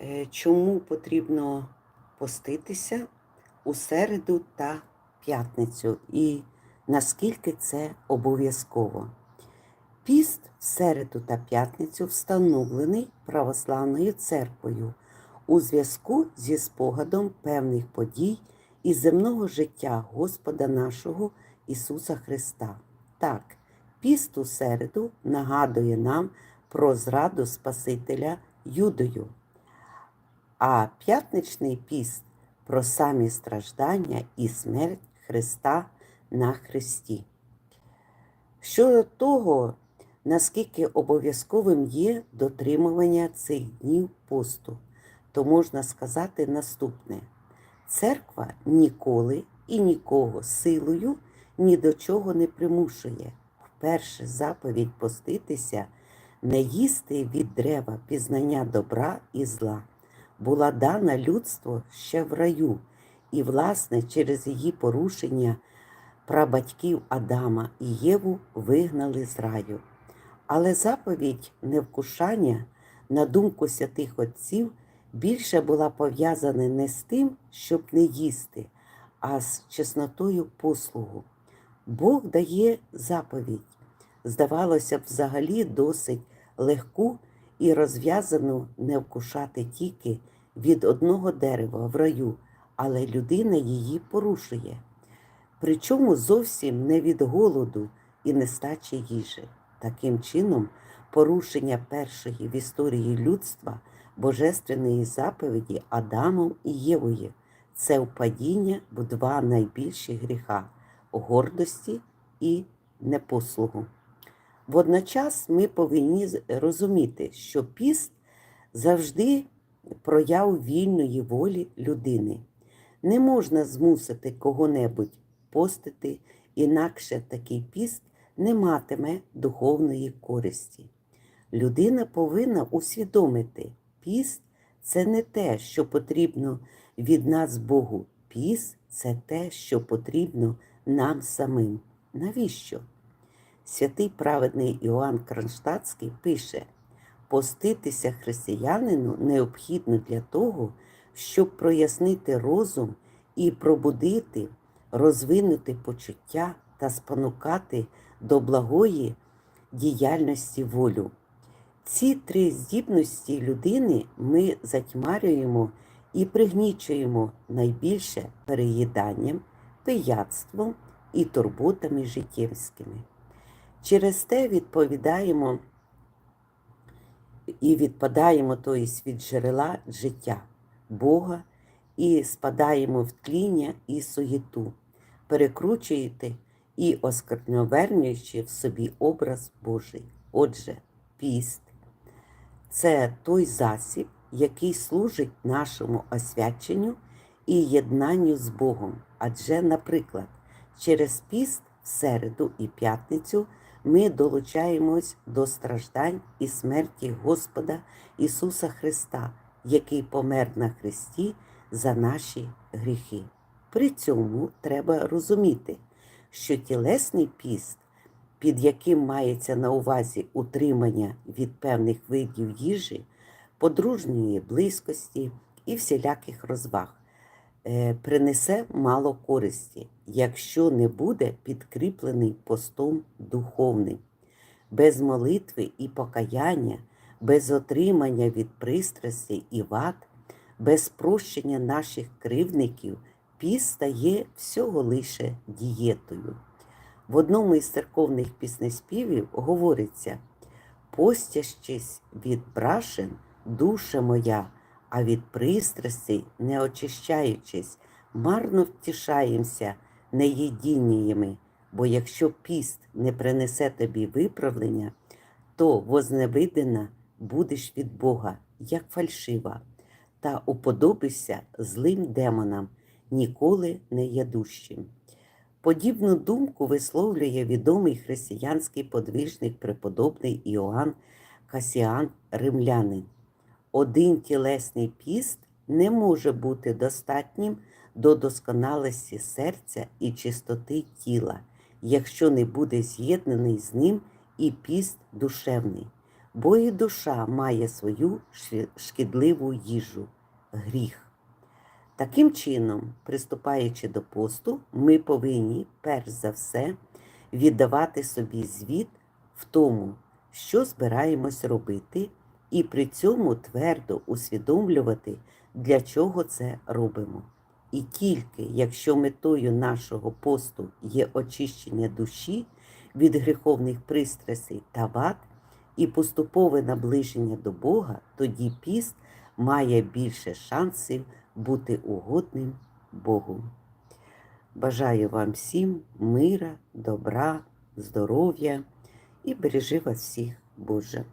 Е, Чому потрібно поститися у середу та п'ятницю і наскільки це обов'язково? Піст в середу та п'ятницю встановлений православною церквою у зв'язку зі спогадом певних подій із земного життя Господа нашого Ісуса Христа. Так, піст у середу нагадує нам про зраду Спасителя Юдою, а п'ятничний піст про самі страждання і смерть Христа на Христі. Щодо того, наскільки обов'язковим є дотримування цих днів посту, то можна сказати наступне: церква ніколи і нікого силою ні до чого не примушує. Вперше заповідь поститися, не їсти від дерева пізнання добра і зла, була дана людству ще в раю, і, власне, через її порушення прабатьків Адама і Єву вигнали з раю. Але заповідь невкушання, на думку святих отців, більше була пов'язана не з тим, щоб не їсти, а з чеснотою послугу. Бог дає заповідь, здавалося б, взагалі досить легку і розв'язану не вкушати тільки від одного дерева в раю, але людина її порушує. Причому зовсім не від голоду і нестачі їжі. Таким чином, порушення першої в історії людства божественної заповіді Адамом і Євою це впадіння в два найбільші гріха гордості і непослугу. Водночас ми повинні розуміти, що піст завжди прояв вільної волі людини. Не можна змусити кого-небудь постити, інакше такий піст не матиме духовної користі. Людина повинна усвідомити, піст це не те, що потрібно від нас Богу. Піст це те, що потрібно нам самим. Навіщо? Святий праведний Іоанн Кронштадтський пише: поститися християнину необхідно для того, щоб прояснити розум і пробудити, розвинути почуття та спонукати до благої діяльності волю. Ці три здібності людини ми затьмарюємо і пригнічуємо найбільше переїданням, пияцтвом і турботами життєвськими. Через те відповідаємо і відпадаємо тобто, від джерела життя Бога і спадаємо в тління і суєту, перекручуєте і осквернюючи в собі образ Божий. Отже, піст це той засіб, який служить нашому освяченню і єднанню з Богом. Адже, наприклад, через піст в середу і п'ятницю ми долучаємось до страждань і смерті Господа Ісуса Христа, який помер на Христі за наші гріхи. При цьому треба розуміти, що тілесний піст, під яким мається на увазі утримання від певних видів їжі, подружньої близькості і всіляких розваг, принесе мало користі, якщо не буде підкріплений постом духовним. Без молитви і покаяння, без отримання від пристрастей і вад, без прощення наших кривдників, піст стає всього лише дієтою. В одному із церковних піснеспівів говориться: постящись від брашен, душа моя, а від пристрастей, не очищаючись, марно втішаємося неєдінніями, бо якщо піст не принесе тобі виправлення, то возневидена будеш від Бога, як фальшива, та уподобишся злим демонам, ніколи не ядущим. Подібну думку висловлює відомий християнський подвижник преподобний Іоанн Касіан Римлянин. Один тілесний піст не може бути достатнім до досконалості серця і чистоти тіла, якщо не буде з'єднаний з ним і піст душевний. бо і душа має свою шкідливу їжу гріх. Таким чином, приступаючи до посту, ми повинні перш за все віддавати собі звіт в тому, що збираємось робити, і при цьому твердо усвідомлювати, для чого це робимо. І тільки якщо метою нашого посту є очищення душі від гріховних пристрастей та вад і поступове наближення до Бога, тоді піст має більше шансів бути угодним Богу. Бажаю вам всім мира, добра, здоров'я і бережи вас всіх, Боже.